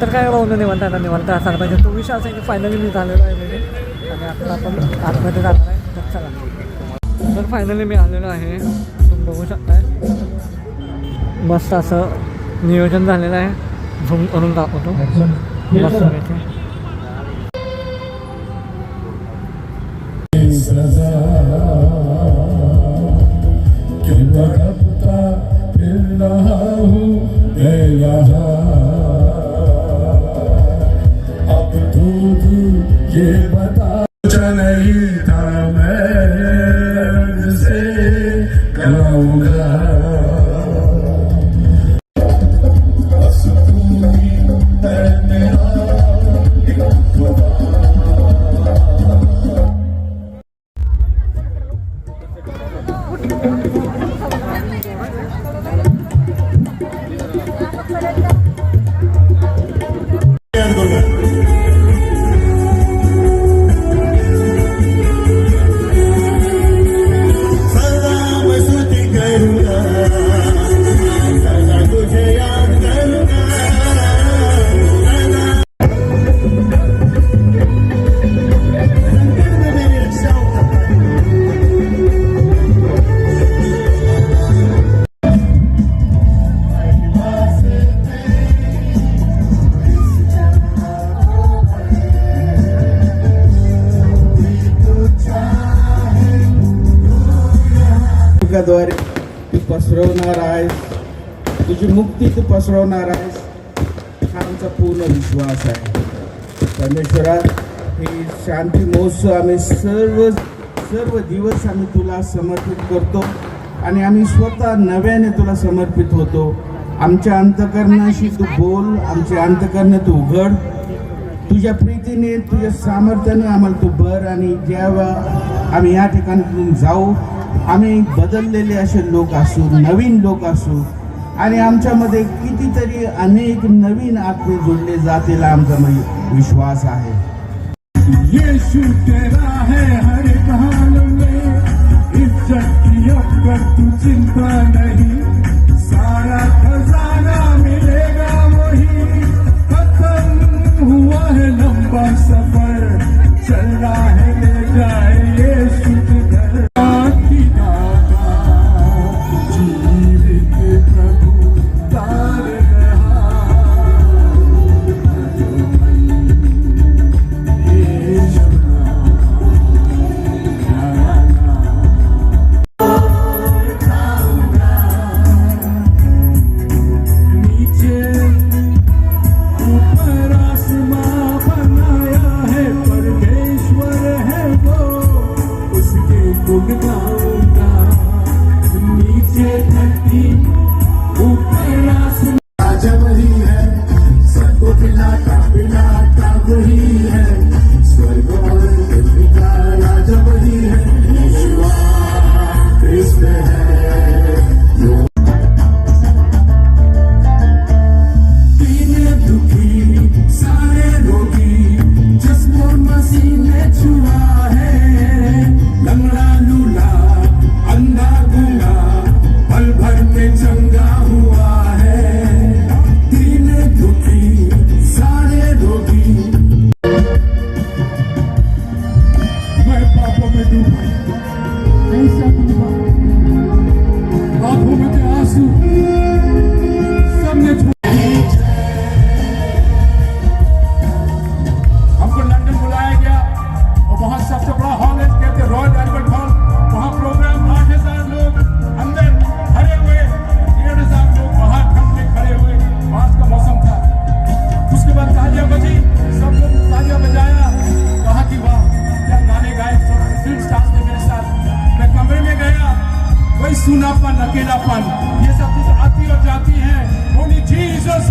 तर काय राहून निवंत आता निवंत असायला पाहिजे तो विषय असा की फायनली मी झालेलो आहे म्हणजे आणि आता आपण आतमध्ये जाणार आहे. तर चला. तर फायनली मी आलेलो आहे. तुम्ही बघू शकताय. मस्त असं नियोजन झालेलं आहे. झूम करून दाखवतो. मस्त नहीं था मैं से कहूँगा द्वारे तू पसरवणार आहेस. तुझी मुक्ती तू पसरवणार आहेस. हा आमचा पूर्ण विश्वास आहे. परमेश्वरा ही शांती महोत्सव आम्ही सर्व सर्व दिवस आम्ही तुला समर्पित करतो आणि आम्ही स्वतः नव्याने तुला समर्पित होतो. आमच्या अंतकरणाशी तू बोल आमचे अंतकरण तू उघड. तुझ्या प्रीतीने तुझ्या सामर्थ्याने आम्हाला तू भर आणि जेव्हा आम्ही या ठिकाणी जाऊ. आम्ही बदललेले असे लोक असू नवीन लोक असू आणि आमच्यामध्ये कितीतरी अनेक नवीन आत्मे जोडले जातील आमचा विश्वास आहे. यीशु तेरा है हर हाल में इज्जत की अब कर तू चिंता नहीं सुनापन अकेलापन ये सब कुछ आती और जाती है। Only Jesus